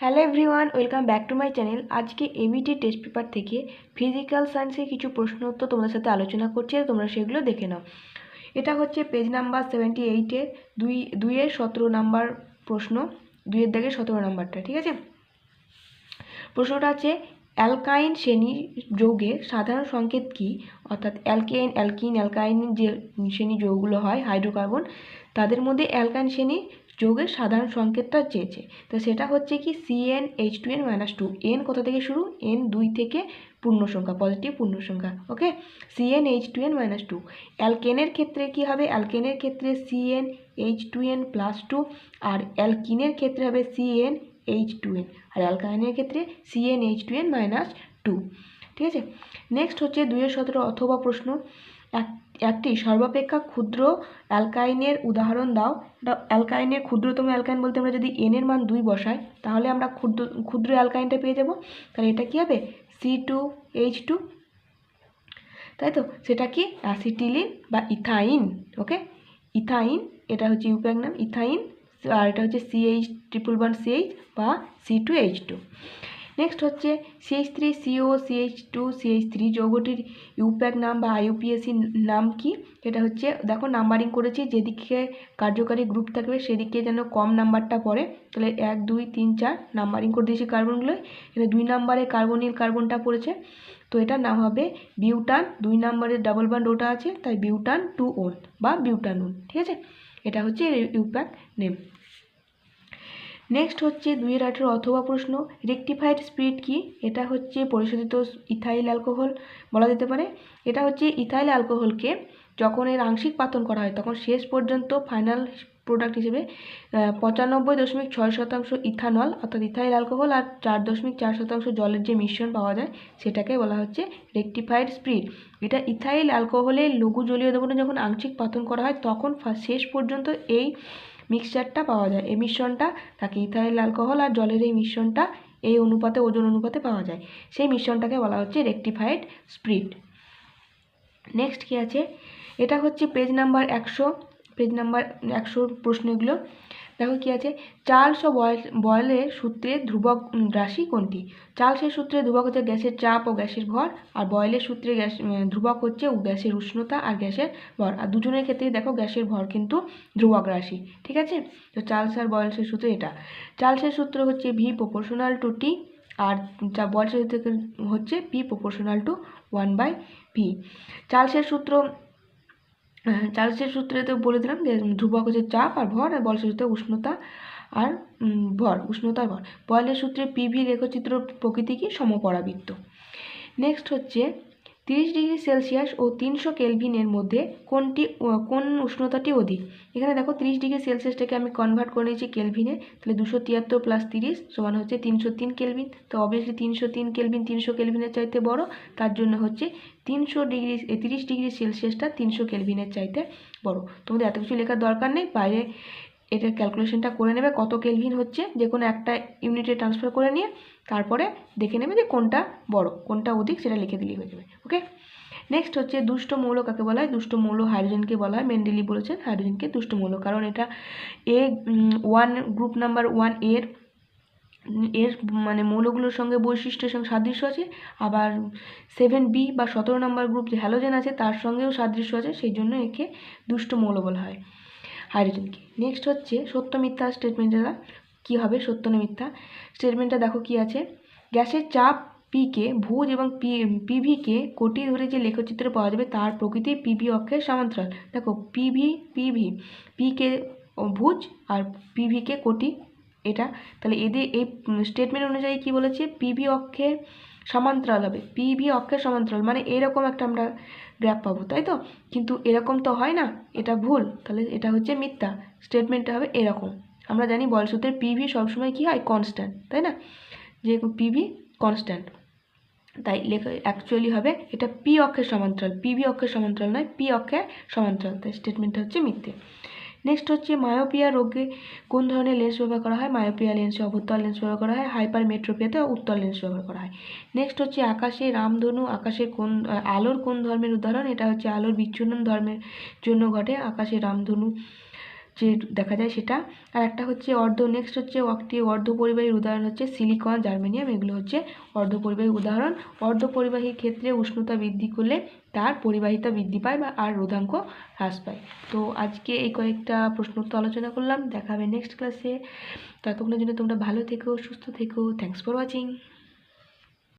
Hello everyone welcome back to my channel আজকে ABT test paper থেকে physical সায়েন্সের কিছু প্রশ্ন উত্তর তোমাদের সাথে আলোচনা করছি তোমরা সেগুলো দেখে নাও। এটা হচ্ছে পেজ নাম্বার সেভেন্টি এইটের দুই, দুইয়ের সতেরো নাম্বার প্রশ্ন, দুইয়ের দাগের সতেরো নাম্বারটা ঠিক আছে? প্রশ্নটা আছে অ্যালকাইন শ্রেণির যৌগের সাধারণ সংকেত কি? অর্থাৎ অ্যালকেন অ্যালকিন অ্যালকাইন যে শ্রেণি যৌগগুলো হয় হাইড্রোকার্বন তাদের মধ্যে অ্যালকাইন শ্রেণির যৌগের সাধারণ সংকেতটা চেয়েছে তো সেটা হচ্ছে কি CN H two N minus two N কোথা থেকে শুরু? এন দুই থেকে পূর্ণ সংখ্যা পজিটিভ পূর্ণ সংখ্যা okay CN H two N minus two অ্যালকেনের ক্ষেত্রে কি হবে? অ্যালকেনের ক্ষেত্রে CN H two N plus two আর অ্যালকিনের ক্ষেত্রে হবে সিএন এইচ টু এন আর অ্যালকাইনের ক্ষেত্রে CN H two N minus two ঠিক আছে? নেক্সট হচ্ছে দুইয়ের সতেরো অথবা প্রশ্ন। একটি সর্বাপেক্ষা ক্ষুদ্র অ্যালকাইনের উদাহরণ দাও। অ্যালকাইনের ক্ষুদ্রতম অ্যালকাইন বলতে আমরা যদি এন এর মান দুই বসাই, তাহলে আমরা ক্ষুদ্র ক্ষুদ্র অ্যালকাইনটা পেয়ে যাব। তাহলে এটা কী হবে? সি টু এইচ টু তাই তো? সেটা কি? অ্যাসিটিলিন বা ইথাইন, ওকে? ইথাইন, এটা হচ্ছে ইউপ্যাক নাম। ইথাইন, আর এটা হচ্ছে সিএইচ ট্রিপল ওয়ান সিএইচ বা C two H two next হচ্ছে CH three CO CH two CH three যৌগটির IUPAC নাম বা আইউপিএসি নাম কি? এটা হচ্ছে, দেখো নাম্বারিং করেছি, যেদিকে কার্যকারী গ্রুপ থাকবে সেদিকে যেন কম নাম্বারটা পড়ে। তাহলে এক, দুই, তিন, চার নাম্বারিং করে দিয়েছি কার্বনগুলোয় এখানে দুই নাম্বারে কার্বনিল কার্বনটা পড়েছে। তো এটা নাম হবে বিউটান দুই নাম্বারের ডাবল বান্ড ওটা আছে, তাই বিউটান টু ওন বা বিউটানুন ঠিক আছে? এটা হচ্ছে ইউপ্যাক নেম নেক্সট হচ্ছে দুইয়ের আঠেরো অথবা প্রশ্ন রেকটিফাইড স্পিরিট কি? এটা হচ্ছে পরিশোধিত ইথাইল অ্যালকোহল বলা যেতে পারে। এটা হচ্ছে ইথাইল অ্যালকোহলকে যখন এর আংশিক পাতন করা হয়, তখন শেষ পর্যন্ত ফাইনাল প্রোডাক্ট হিসেবে পঁচানব্বই দশমিক ছয় শতাংশ ইথানল, অর্থাৎ ইথাইল অ্যালকোহল আর চার দশমিক চার শতাংশ জলের যে মিশ্রণ পাওয়া যায়, সেটাকে বলা হচ্ছে রেকটিফাইড স্পিরিট এটা ইথাইল অ্যালকোহলের লঘু জলীয় দ্রবণে যখন আংশিক পাতন করা হয়, তখন শেষ পর্যন্ত এই মিক্সচারটা পাওয়া যায়। এই মিশ্রণটা থাকে ইথাইল, অ্যালকোহল আর জলের এই মিশ্রণটা, এই অনুপাতে, ওজন অনুপাতে পাওয়া যায়। সেই মিশ্রণটাকে বলা হচ্ছে রেকটিফাইড স্প্রিট। নেক্সট কী আছে? এটা হচ্ছে পেজ নাম্বার একশো। পেজ নাম্বার একশোর প্রশ্নগুলো। দেখো কী আছে? চার্লস ও বয়েল বয়েলের সূত্রে ধ্রুবক রাশি কোনটি? চার্লসের সূত্রে ধ্রুবক হচ্ছে গ্যাসের চাপ ও গ্যাসের ভর, আর বয়েলের সূত্রে গ্যাস ধ্রুবক হচ্ছে গ্যাসের উষ্ণতা আর গ্যাসের ভর। আর দুজনের ক্ষেত্রেই দেখো গ্যাসের ভর কিন্তু ধ্রুবক রাশি, ঠিক আছে? তো চার্লস আর বয়েলসের সূত্র এটা। চার্লসের সূত্র হচ্ছে ভি প্রপোর্শনাল টু টি আর যা বয়েলসের হচ্ছে P proportional to one by V চার্লসের সূত্র চার্লসের সূত্রে তো বলে দিলাম যে ধ্রুবক হচ্ছে চাপ আর ভর, আর বলের সূত্রে উষ্ণতা আর ভর, উষ্ণতা ভর। বলের সূত্রে পিভি রেখচিত্র প্রকৃতি কি সমপরাবৃত্ত। নেক্সট হচ্ছে তিরিশ ডিগ্রি সেলসিয়াস ও তিনশো কেলভিনের মধ্যে কোনটি কোন উষ্ণতাটি অধিক? এখানে দেখো তিরিশ ডিগ্রি সেলসিয়াসটাকে আমি কনভার্ট করে নিয়েছি কেলভিনে, তাহলে দুশো তিয়াত্তর প্লাস তিরিশ সমান হচ্ছে তিনশো তিন কেলভিন। তো অবভিয়াসলি তিনশো তিন কেলভিন তিনশো কেলভিনের চাইতে বড়, তার জন্য হচ্ছে তিনশো ডিগ্রি তিরিশ ডিগ্রি সেলসিয়াসটা তিনশো কেলভিনের চাইতে বড়। তোমাদের এত কিছু লেখার দরকার নেই, বাইরে এটার ক্যালকুলেশনটা করে নেবে কত কেলভিন হচ্ছে, যে কোনো একটা ইউনিটে ট্রান্সফার করে নিয়ে তারপরে দেখে নেবে যে কোনটা বড়, কোনটা অধিক সেটা লিখে দিলেই হয়ে যাবে ওকে নেক্সট হচ্ছে দুষ্ট মৌল কাকে বলা হয়? দুষ্ট মৌল হাইড্রোজেনকে বলা হয়। মেন্ডেলি বলেছেন হাইড্রোজেনকে দুষ্ট মৌল, কারণ এটা এ ওয়ান গ্রুপ নাম্বার ওয়ানের এর মানে মৌলগুলোর সঙ্গে বৈশিষ্ট্যের সঙ্গে সাদৃশ্য আছে, আবার সেভেন বি বা সতেরো নম্বর গ্রুপ যে হ্যালোজেন আছে, তার সঙ্গেও সাদৃশ্য আছে, সেই জন্য একে দুষ্ট মৌল বলা হয়। হাইড্রোজেনকে নেক্সট হচ্ছে সত্য মিথ্যা স্টেটমেন্টটা কী হবে? সত্য না মিথ্যা স্টেটমেন্টটা দেখো কি আছে। গ্যাসের চাপ পিকে ভুজ এবং পি পিভিকে কোটি ধরে যে লেখচিত্র পাওয়া যাবে তার প্রকৃতি পিভি অক্ষের সমান্তরাল। দেখো পিভি পিভি পিকে ভুজ আর পিভিকে কোটি, এটা। তাহলে এদের এই স্টেটমেন্ট অনুযায়ী কি বলেছে? পিভি অক্ষের সমান্তরাল হবে পিভি অক্ষের সমান্তরাল মানে এরকম একটা আমরা গ্র্যাপ পাবো, তাই তো? কিন্তু এরকম তো হয় না, এটা ভুল। তাহলে এটা হচ্ছে মিথ্যা স্টেটমেন্টটা হবে এরকম। আমরা জানি বলসূত্রের পিভি সবসময় কী হয়? কনস্ট্যান্ট তাই না? যে পিভি কনস্ট্যান্ট তাই লেখা অ্যাকচুয়ালি হবে এটা পি অক্ষের সমান্তরাল পিভি অক্ষের সমান্তরাল নয় পি অক্ষের সমান্তরাল, তাই স্টেটমেন্টটা হচ্ছে মিথ্যে। নেক্সট হচ্ছে মায়োপিয়া রোগে কোন ধরনের লেন্স ব্যবহার করা হয়? মায়োপিয়া লেন্সে অবতল লেন্স ব্যবহার করা হয়। হাইপার মেট্রোপিয়াতে উত্তল লেন্স ব্যবহার করা হয়। নেক্সট হচ্ছে আকাশে রামধনু, আকাশে কোন, আলোর কোন ধর্মের উদাহরণ? এটা হচ্ছে আলোর বিচ্ছুরণ ধর্মের জন্য ঘটে। আকাশে রামধনু। যে দেখা যায় সেটা। আর একটা হচ্ছে অর্ধ নেক্সট হচ্ছে একটি অর্ধ পরিবাহীর উদাহরণ হচ্ছে সিলিকন জার্মেনিয়াম এগুলো হচ্ছে অর্ধ পরিবাহী উদাহরণ। অর্ধ পরিবাহীর ক্ষেত্রে উষ্ণতা বৃদ্ধি করলে তার পরিবাহিতা বৃদ্ধি পায় বা আর রোধাঙ্ক হ্রাস পায়। তো আজকে এই কয়েকটা প্রশ্ন উত্তর আলোচনা করলাম, দেখা হবে নেক্সট ক্লাসে ততক্ষণের জন্য তোমরা ভালো থেকো, সুস্থ থেকো। Thanks for watching